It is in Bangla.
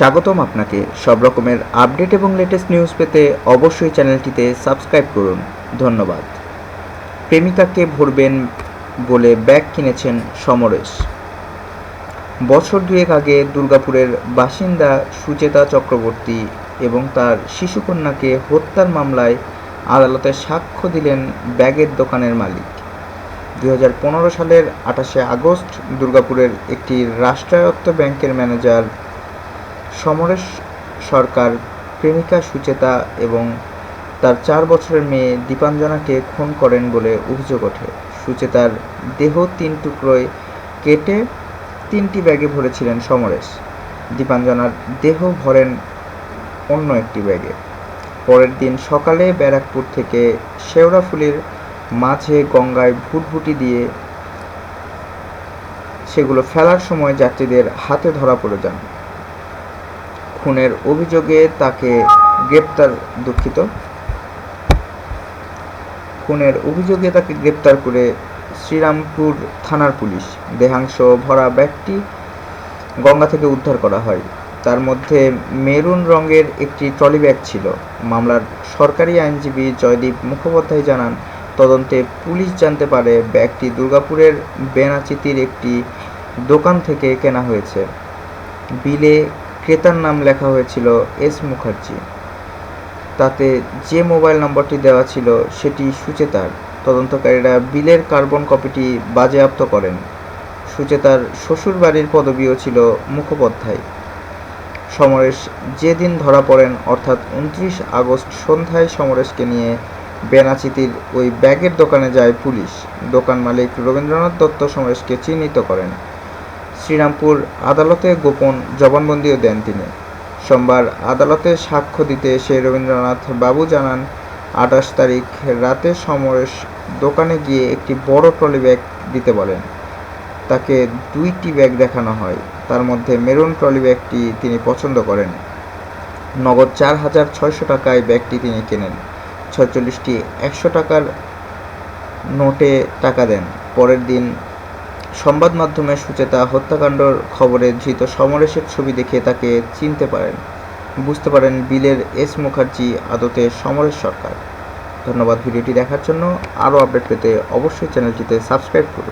স্বাগতম আপনাকে। সব রকমের আপডেট এবং লেটেস্ট নিউজ পেতে অবশ্যই চ্যানেলটিতে সাবস্ক্রাইব করুন। ধন্যবাদ। প্রেমিকাকে ভরবেন বলে ব্যাগ কিনেছেন সমরেশ। বছর দুয়েক আগে দুর্গাপুরের বাসিন্দা সুচেতা চক্রবর্তী এবং তার শিশুকন্যাকে হত্যার মামলায় আদালতে সাক্ষ্য দিলেন ব্যাগের দোকানের মালিক। দুই হাজার পনেরো সালের আঠাশে আগস্ট দুর্গাপুরের একটি রাষ্ট্রায়ত্ত ব্যাংকের ম্যানেজার সমরেশ সরকার, প্রেমিকা সুচেতা এবং তার চার বছরের মেয়ে দীপাঞ্জনাকে খুন করেন বলে অভিযোগ ওঠে। সুচেতার দেহ তিন টুকরোয় কেটে তিনটি ব্যাগে ভরেছিলেন সমরেশ। দীপাঞ্জনার দেহ ভরেন অন্য একটি ব্যাগে। পরের দিন সকালে ব্যারাকপুর থেকে শেওড়াফুলির মাঝে গঙ্গায় ভুটভুটি দিয়ে সেগুলো ফেলার সময় যাত্রীদের হাতে ধরা পড়ে যান। খুনের অভিযোগে তাকে গ্রেপ্তার দুঃখিত। খুনের অভিযোগে তাকে গ্রেপ্তার করে শ্রীরামপুর থানার পুলিশ। দেহাংশ ভরা ব্যাগটি গঙ্গা থেকে উদ্ধার করা হয়। তার মধ্যে মেরুন রঙের একটি ট্রলি ব্যাগ ছিল। মামলার সরকারি আইনজীবী জয়দীপ মুখোপাধ্যায় জানান, তদন্তে পুলিশ জানতে পারে ব্যাগটি দুর্গাপুরের বেনাচিতির একটি দোকান থেকে কেনা হয়েছে। বিলে ক্রেতার নাম লেখা হয়েছিল এস মুখার্জি। তাতে যে মোবাইল নম্বরটি দেওয়া ছিল সেটি সুচেতার। তদন্তকারীরা বিলের কার্বন কপিটি বাজেয়াপ্ত করেন। সুচেতার শ্বশুরবাড়ির পদবিও ছিল মুখোপাধ্যায়। সমরেশ যেদিন ধরা পড়েন, অর্থাৎ উনত্রিশ আগস্ট সন্ধ্যায় সমরেশকে নিয়ে বেনাচিতির ওই ব্যাগের দোকানে যায় পুলিশ। দোকান মালিক রবীন্দ্রনাথ দত্ত সমরেশকে চিহ্নিত করেন। শ্রীরামপুর আদালতে গোপন জবানবন্দিও দেন তিনি। সোমবার আদালতে সাক্ষ্য দিতে এসে রবীন্দ্রনাথ বাবু জানান, আঠাশ তারিখ রাতে সমরেশ দোকানে গিয়ে একটি বড় ট্রলি ব্যাগ দিতে বলেন। তাকে দুইটি ব্যাগ দেখানো হয়। তার মধ্যে মেরুন ট্রলি ব্যাগটি তিনি পছন্দ করেন। নগদ চার হাজার ছয়শো টাকায় ব্যাগটি তিনি কেনেন। ছয়চল্লিশটি একশো টাকার নোটে টাকা দেন। পরের দিন সংবাদ মাধ্যমে সুচেতা হত্যাকাণ্ডর খবরে ধৃত সমরেশের ছবি দেখে তাকে চিনতে পারেন। বুঝতে পারেন বিলের এস মুখার্জি আদতে সমরেশ সরকার। ধন্যবাদ ভিডিওটি দেখার জন্য। আরও আপডেট পেতে অবশ্যই চ্যানেলটিতে সাবস্ক্রাইব করুন।